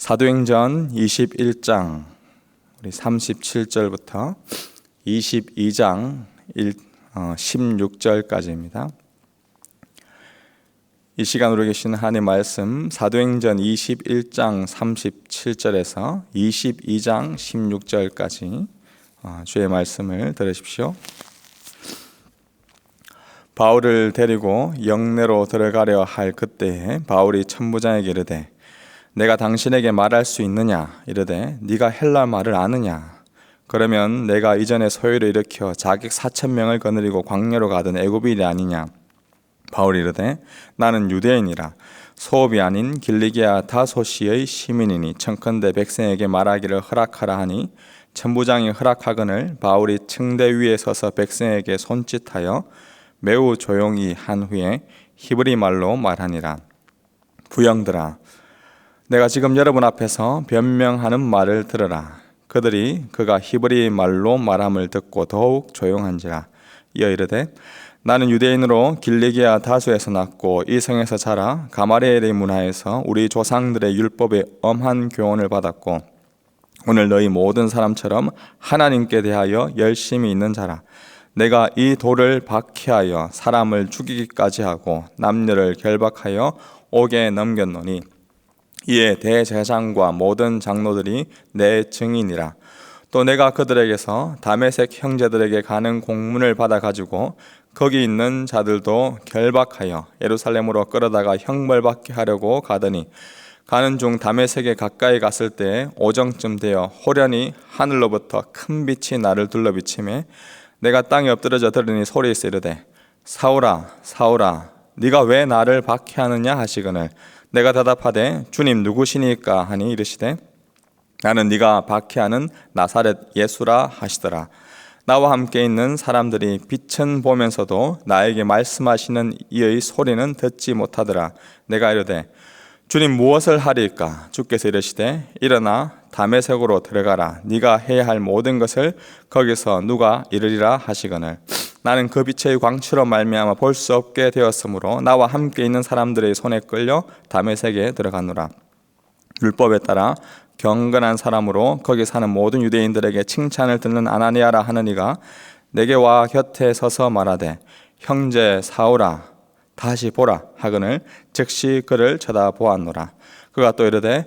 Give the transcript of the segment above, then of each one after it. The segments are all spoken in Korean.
사도행전 21장 우리 37절부터 22장 1, 어, 16절까지입니다. 이 시간으로 계신 하나님 말씀 사도행전 21장 37절에서 22장 16절까지 어, 주의 말씀을 들으십시오. 바울을 데리고 영내로 들어가려 할 그때에 바울이 천부장에게 이르되 내가 당신에게 말할 수 있느냐? 이르되 네가 헬라 말을 아느냐? 그러면 내가 이전에 소유를 일으켜 자객 사천 명을 거느리고 광야로 가던 애굽인이 아니냐? 바울이 이르되 나는 유대인이라 소업이 아닌 길리기아 다소시의 시민이니 청컨대 백성에게 말하기를 허락하라 하니 천부장이 허락하거늘 바울이 층대 위에 서서 백성에게 손짓하여 매우 조용히 한 후에 히브리 말로 말하니라. 부영들아 내가 지금 여러분 앞에서 변명하는 말을 들으라. 그들이 그가 히브리 말로 말함을 듣고 더욱 조용한지라. 이어 이르되 나는 유대인으로 길리기아 다수에서 났고 이 성에서 자라 가마리엘의 문화에서 우리 조상들의 율법의 엄한 교훈을 받았고 오늘 너희 모든 사람처럼 하나님께 대하여 열심히 있는 자라. 내가 이 돌을 박해하여 사람을 죽이기까지 하고 남녀를 결박하여 옥에 넘겼노니 이에 대제사장과 모든 장로들이 내 증인이라. 또 내가 그들에게서 다메섹 형제들에게 가는 공문을 받아 가지고 거기 있는 자들도 결박하여 예루살렘으로 끌어다가 형벌받게 하려고 가더니 가는 중 다메섹에 가까이 갔을 때 오정쯤 되어 호련히 하늘로부터 큰 빛이 나를 둘러비치매 내가 땅에 엎드려져 들으니 소리에서 이르되 사울아 사울아 네가 왜 나를 박해하느냐 하시거늘 내가 대답하되 주님 누구시니까 하니 이르시되 나는 네가 박해하는 나사렛 예수라 하시더라. 나와 함께 있는 사람들이 빛은 보면서도 나에게 말씀하시는 이의 소리는 듣지 못하더라. 내가 이르되 주님 무엇을 하리까? 주께서 이르시되 일어나 담에색으로 들어가라. 네가 해야 할 모든 것을 거기서 누가 이르리라 하시거늘 나는 그 빛의 광추로 말미암아 볼 수 없게 되었으므로 나와 함께 있는 사람들의 손에 끌려 담에색에 들어가노라. 율법에 따라 경건한 사람으로 거기 사는 모든 유대인들에게 칭찬을 듣는 아나니아라 하는 이가 내게 와 곁에 서서 말하되 형제 사오라 다시 보라 하거늘 즉시 그를 쳐다보았노라. 그가 또 이르되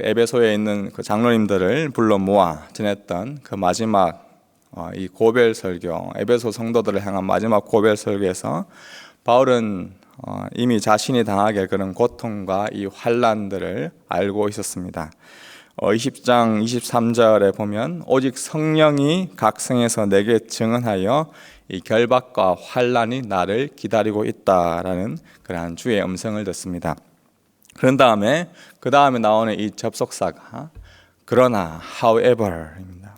그 에베소에 있는 그 장로님들을 불러 모아 지냈던 그 마지막 어, 이 고별 설교, 에베소 성도들을 향한 마지막 고별 설교에서 바울은 이미 자신이 당하게 그런 고통과 이 환란들을 알고 있었습니다. 20장 23절에 보면 오직 성령이 각성해서 내게 증언하여 이 결박과 환란이 나를 기다리고 있다라는 그러한 주의 음성을 듣습니다. 그런 다음에 그 다음에 나오는 이 접속사가 그러나 however입니다.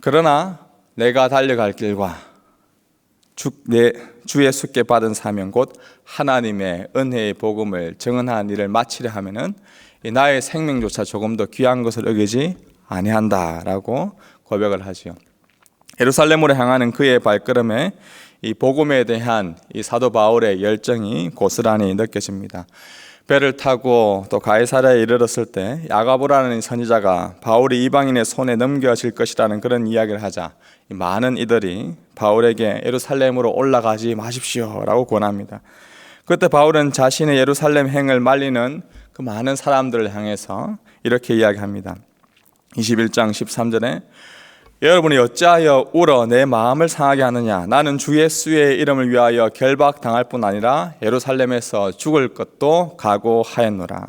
그러나 내가 달려갈 길과 주, 내, 주의 숙게 받은 사명 곧 하나님의 은혜의 복음을 증언한 일을 마치려 하면은 나의 생명조차 조금 더 귀한 것을 여기지 아니한다라고 고백을 하지요. 예루살렘으로 향하는 그의 발걸음에 이 복음에 대한 이 사도 바울의 열정이 고스란히 느껴집니다. 배를 타고 또 가이사랴에 이르렀을 때 야가보라는 선지자가 바울이 이방인의 손에 넘겨질 것이라는 그런 이야기를 하자 많은 이들이 바울에게 예루살렘으로 올라가지 마십시오라고 권합니다. 그때 바울은 자신의 예루살렘 행을 말리는 그 많은 사람들을 향해서 이렇게 이야기합니다. 21장 13절에 여러분이 어찌하여 울어 내 마음을 상하게 하느냐? 나는 주 예수의 이름을 위하여 결박 당할 뿐 아니라 예루살렘에서 죽을 것도 각오하였노라.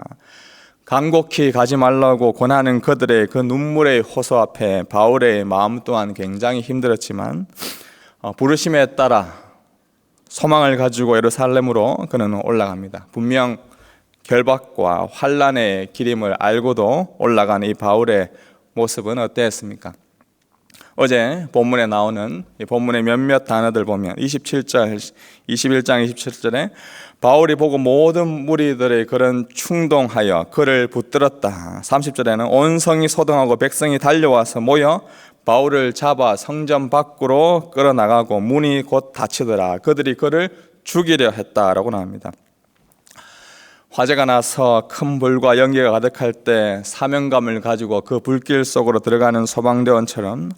간곡히 가지 말라고 권하는 그들의 그 눈물의 호소 앞에 바울의 마음 또한 굉장히 힘들었지만 어, 부르심에 따라 소망을 가지고 예루살렘으로 그는 올라갑니다. 분명 결박과 환란의 기림을 알고도 올라간 이 바울의 모습은 어땠습니까? 어제 본문에 나오는 이 본문의 몇몇 단어들 보면 27절, 21장 27절에 바울이 보고 모든 무리들의 그런 충동하여 그를 붙들었다. 30절에는 온 성이 소동하고 백성이 달려와서 모여 바울을 잡아 성전 밖으로 끌어나가고 문이 곧 닫히더라. 그들이 그를 죽이려 했다라고 나옵니다. 화재가 나서 큰 불과 연기가 가득할 때 사명감을 가지고 그 불길 속으로 들어가는 소방대원처럼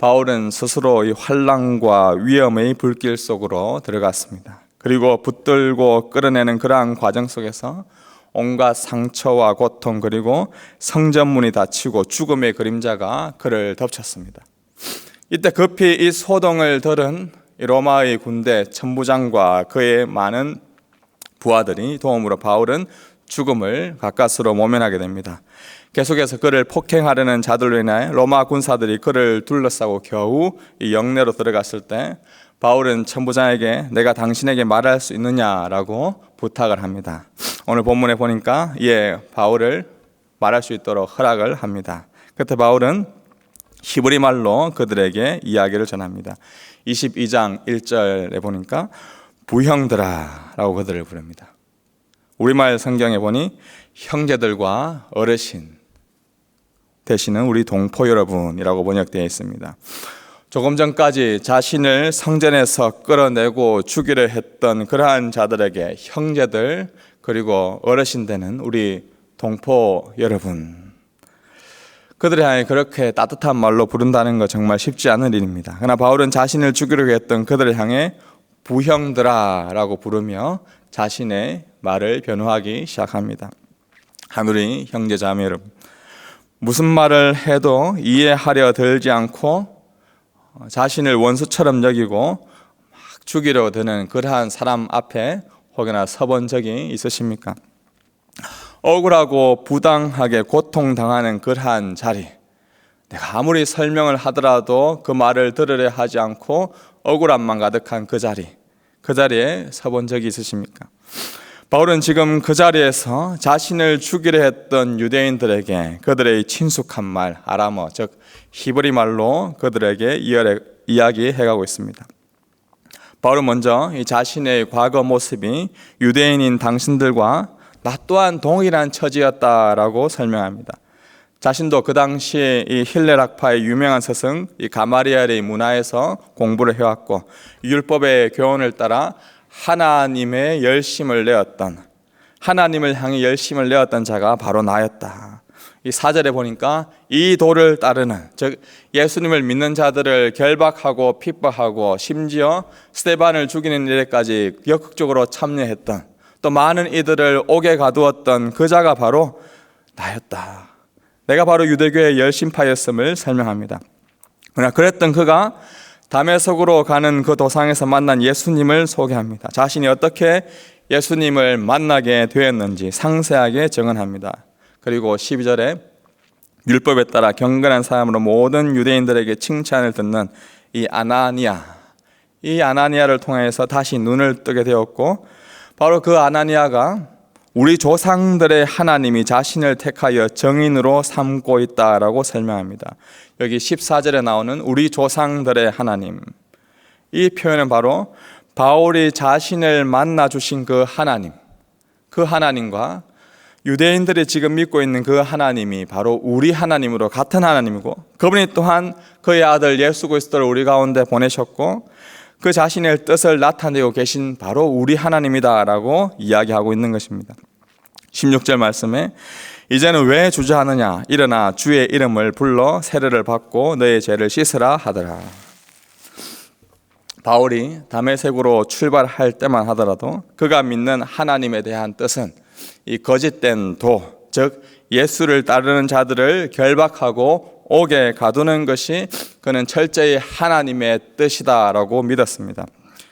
바울은 스스로 이 환란과 위험의 불길 속으로 들어갔습니다. 그리고 붙들고 끌어내는 그러한 과정 속에서 온갖 상처와 고통 그리고 성전문이 닫히고 죽음의 그림자가 그를 덮쳤습니다. 이때 급히 이 소동을 들은 이 로마의 군대 천부장과 그의 많은 부하들이 도움으로 바울은 죽음을 가까스로 모면하게 됩니다. 계속해서 그를 폭행하려는 자들로 인해 로마 군사들이 그를 둘러싸고 겨우 이 영내로 들어갔을 때 바울은 천부장에게 내가 당신에게 말할 수 있느냐라고 부탁을 합니다. 오늘 본문에 보니까 예 바울을 말할 수 있도록 허락을 합니다. 그때 바울은 히브리 말로 그들에게 이야기를 전합니다. 22장 1절에 보니까 부형들아라고 그들을 부릅니다. 우리말 성경에 보니 형제들과 어르신 되시는 우리 동포 여러분이라고 번역되어 있습니다. 조금 전까지 자신을 성전에서 끌어내고 죽이려 했던 그러한 자들에게 형제들 그리고 어르신 되는 우리 동포 여러분 그들을 향해 그렇게 따뜻한 말로 부른다는 거 정말 쉽지 않은 일입니다. 그러나 바울은 자신을 죽이려고 했던 그들을 향해 부형들아라고 부르며 자신의 말을 변호하기 시작합니다. 하늘이 형제 자매 여러분, 무슨 말을 해도 이해하려 들지 않고 자신을 원수처럼 여기고 막 죽이려 드는 그러한 사람 앞에 혹여나 서본 적이 있으십니까? 억울하고 부당하게 고통당하는 그러한 자리, 내가 아무리 설명을 하더라도 그 말을 들으려 하지 않고 억울함만 가득한 그 자리, 그 자리에 서본 적이 있으십니까? 바울은 지금 그 자리에서 자신을 죽이려 했던 유대인들에게 그들의 친숙한 말, 아람어, 즉 히브리 말로 그들에게 이야기해가고 있습니다. 바울은 먼저 이 자신의 과거 모습이 유대인인 당신들과 나 또한 동일한 처지였다라고 설명합니다. 자신도 그 당시에 이 힐레락파의 유명한 스승 이 가마리엘의 문화에서 공부를 해왔고 율법의 교훈을 따라 하나님의 열심을 내었던 하나님을 향해 열심을 내었던 자가 바로 나였다. 이 사절에 보니까 이 도를 따르는 즉 예수님을 믿는 자들을 결박하고 핍박하고 심지어 스테반을 죽이는 일에까지 적극적으로 참여했던 또 많은 이들을 옥에 가두었던 그 자가 바로 나였다. 내가 바로 유대교의 열심파였음을 설명합니다. 그러나 그랬던 그가 담에석으로 가는 그 도상에서 만난 예수님을 소개합니다. 자신이 어떻게 예수님을 만나게 되었는지 상세하게 증언합니다. 그리고 12절에 율법에 따라 경건한 사람으로 모든 유대인들에게 칭찬을 듣는 이 아나니아, 이 아나니아를 통해서 다시 눈을 뜨게 되었고 바로 그 아나니아가 우리 조상들의 하나님이 자신을 택하여 정인으로 삼고 있다라고 설명합니다. 여기 14절에 나오는 우리 조상들의 하나님. 이 표현은 바로 바울이 자신을 만나 주신 그 하나님, 그 하나님과 유대인들이 지금 믿고 있는 그 하나님이 바로 우리 하나님으로 같은 하나님이고 그분이 또한 그의 아들 예수 그리스도를 우리 가운데 보내셨고 그 자신의 뜻을 나타내고 계신 바로 우리 하나님이다라고 이야기하고 있는 것입니다. 16절 말씀에 이제는 왜 주저하느냐 일어나 주의 이름을 불러 세례를 받고 너의 죄를 씻으라 하더라. 바울이 담에색으로 출발할 때만 하더라도 그가 믿는 하나님에 대한 뜻은 이 거짓된 도, 즉 예수를 따르는 자들을 결박하고 옥에 가두는 것이 그는 철저히 하나님의 뜻이다라고 믿었습니다.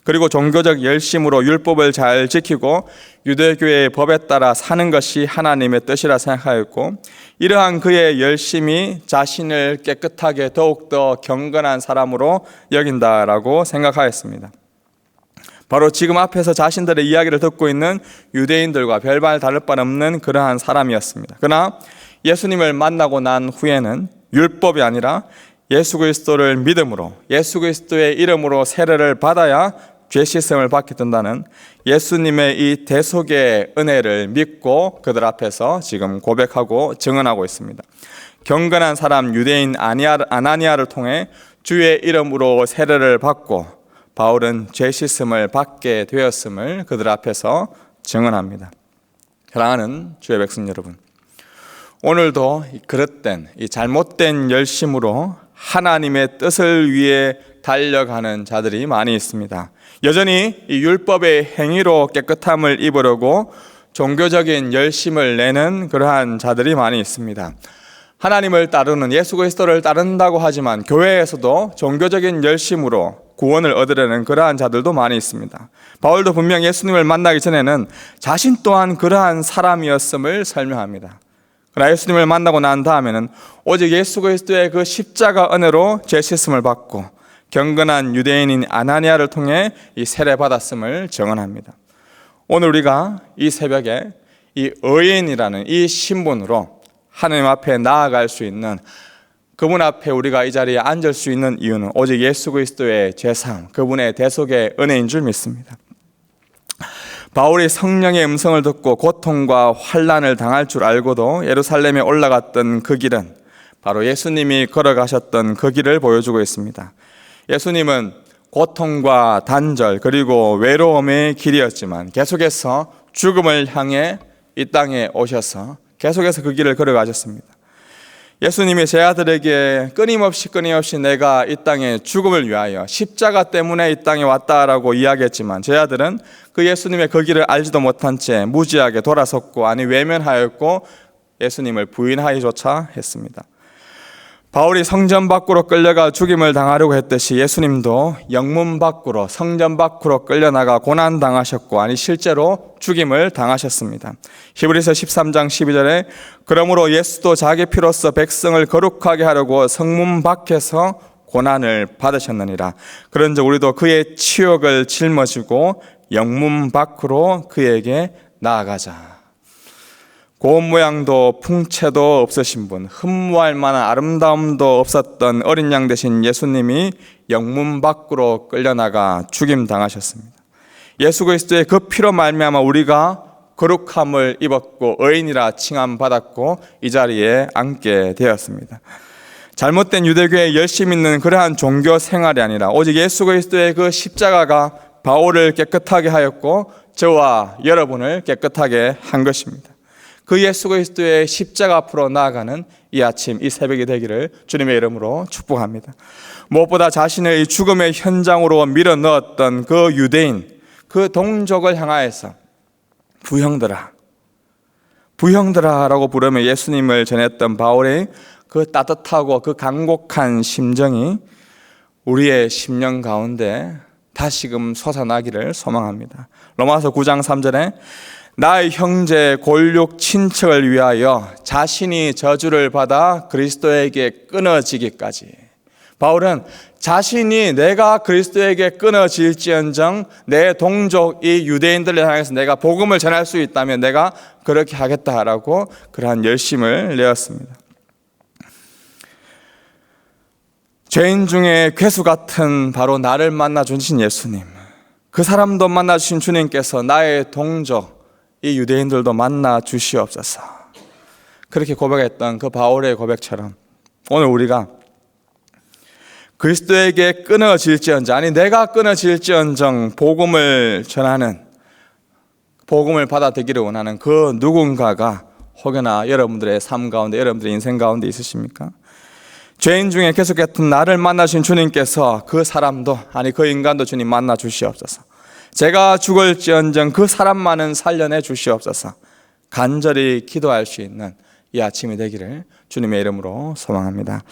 그리고 종교적 열심으로 율법을 잘 지키고 유대교의 법에 따라 사는 것이 하나님의 뜻이라 생각하였고 이러한 그의 열심이 자신을 깨끗하게 더욱더 경건한 사람으로 여긴다라고 생각하였습니다. 바로 지금 앞에서 자신들의 이야기를 듣고 있는 유대인들과 별반 다를 바 없는 그러한 사람이었습니다. 그러나 예수님을 만나고 난 후에는 율법이 아니라 예수 그리스도를 믿음으로 예수 그리스도의 이름으로 세례를 받아야 죄 씻음을 받게 된다는 예수님의 이 대속의 은혜를 믿고 그들 앞에서 지금 고백하고 증언하고 있습니다. 경건한 사람 유대인 아나니아를 통해 주의 이름으로 세례를 받고 바울은 죄 씻음을 받게 되었음을 그들 앞에서 증언합니다. 사랑하는 주의 백성 여러분, 오늘도 이 그릇된 이 잘못된 열심으로 하나님의 뜻을 위해 달려가는 자들이 많이 있습니다. 여전히 이 율법의 행위로 깨끗함을 입으려고 종교적인 열심을 내는 그러한 자들이 많이 있습니다. 하나님을 따르는 예수 그리스도를 따른다고 하지만 교회에서도 종교적인 열심으로 구원을 얻으려는 그러한 자들도 많이 있습니다. 바울도 분명 예수님을 만나기 전에는 자신 또한 그러한 사람이었음을 설명합니다. 그러나 예수님을 만나고 난 다음에는 오직 예수 그리스도의 그 십자가 은혜로 죄 씻음을 받고 경건한 유대인인 아나니아를 통해 이 세례 받았음을 증언합니다. 오늘 우리가 이 새벽에 이 의인이라는 이 신분으로 하나님 앞에 나아갈 수 있는 그분 앞에 우리가 이 자리에 앉을 수 있는 이유는 오직 예수 그리스도의 죄사함, 그분의 대속의 은혜인 줄 믿습니다. 바울이 성령의 음성을 듣고 고통과 환란을 당할 줄 알고도 예루살렘에 올라갔던 그 길은 바로 예수님이 걸어가셨던 그 길을 보여주고 있습니다. 예수님은 고통과 단절 그리고 외로움의 길이었지만 계속해서 죽음을 향해 이 땅에 오셔서 계속해서 그 길을 걸어가셨습니다. 예수님이 제 아들에게 끊임없이 끊임없이 내가 이 땅에 죽음을 위하여 십자가 때문에 이 땅에 왔다라고 이야기했지만 제 아들은 그 예수님의 그 길을 알지도 못한 채 무지하게 돌아섰고 아니 외면하였고 예수님을 부인하기조차 했습니다. 바울이 성전 밖으로 끌려가 죽임을 당하려고 했듯이 예수님도 영문 밖으로 성전 밖으로 끌려나가 고난 당하셨고 아니 실제로 죽임을 당하셨습니다. 히브리서 13장 12절에 그러므로 예수도 자기 피로써 백성을 거룩하게 하려고 성문 밖에서 고난을 받으셨느니라. 그런즉 우리도 그의 치욕을 짊어지고 영문 밖으로 그에게 나아가자. 고운 모양도 풍채도 없으신 분, 흠모할 만한 아름다움도 없었던 어린 양 되신 예수님이 영문 밖으로 끌려나가 죽임 당하셨습니다. 예수 그리스도의 그 피로 말미암아 우리가 거룩함을 입었고 의인이라 칭함 받았고 이 자리에 앉게 되었습니다. 잘못된 유대교에 열심 있는 그러한 종교 생활이 아니라 오직 예수 그리스도의 그 십자가가 바울을 깨끗하게 하였고 저와 여러분을 깨끗하게 한 것입니다. 그 예수 그리스도의 십자가 앞으로 나아가는 이 아침 이 새벽이 되기를 주님의 이름으로 축복합니다. 무엇보다 자신을 이 죽음의 현장으로 밀어 넣었던 그 유대인 그 동족을 향하여서 부형들아 부형들아 라고 부르며 예수님을 전했던 바울의 그 따뜻하고 그 간곡한 심정이 우리의 심령 가운데 다시금 솟아나기를 소망합니다. 로마서 9장 3절에 나의 형제 골육 친척을 위하여 자신이 저주를 받아 그리스도에게 끊어지기까지 바울은 자신이 내가 그리스도에게 끊어질지언정 내 동족 이 유대인들을 향해서 내가 복음을 전할 수 있다면 내가 그렇게 하겠다라고 그러한 열심을 내었습니다. 죄인 중에 괴수 같은 바로 나를 만나 주신 예수님. 그 사람도 만나 주신 주님께서 나의 동족 이 유대인들도 만나 주시옵소서. 그렇게 고백했던 그 바울의 고백처럼 오늘 우리가 그리스도에게 끊어질지언정 아니 내가 끊어질지언정 복음을 전하는 복음을 받아들이기를 원하는 그 누군가가 혹여나 여러분들의 삶 가운데 여러분들의 인생 가운데 있으십니까? 죄인 중에 계속했던 나를 만나신 주님께서 그 사람도 아니 그 인간도 주님 만나 주시옵소서. 제가 죽을지언정 그 사람만은 살려내 주시옵소서. 간절히 기도할 수 있는 이 아침이 되기를 주님의 이름으로 소망합니다.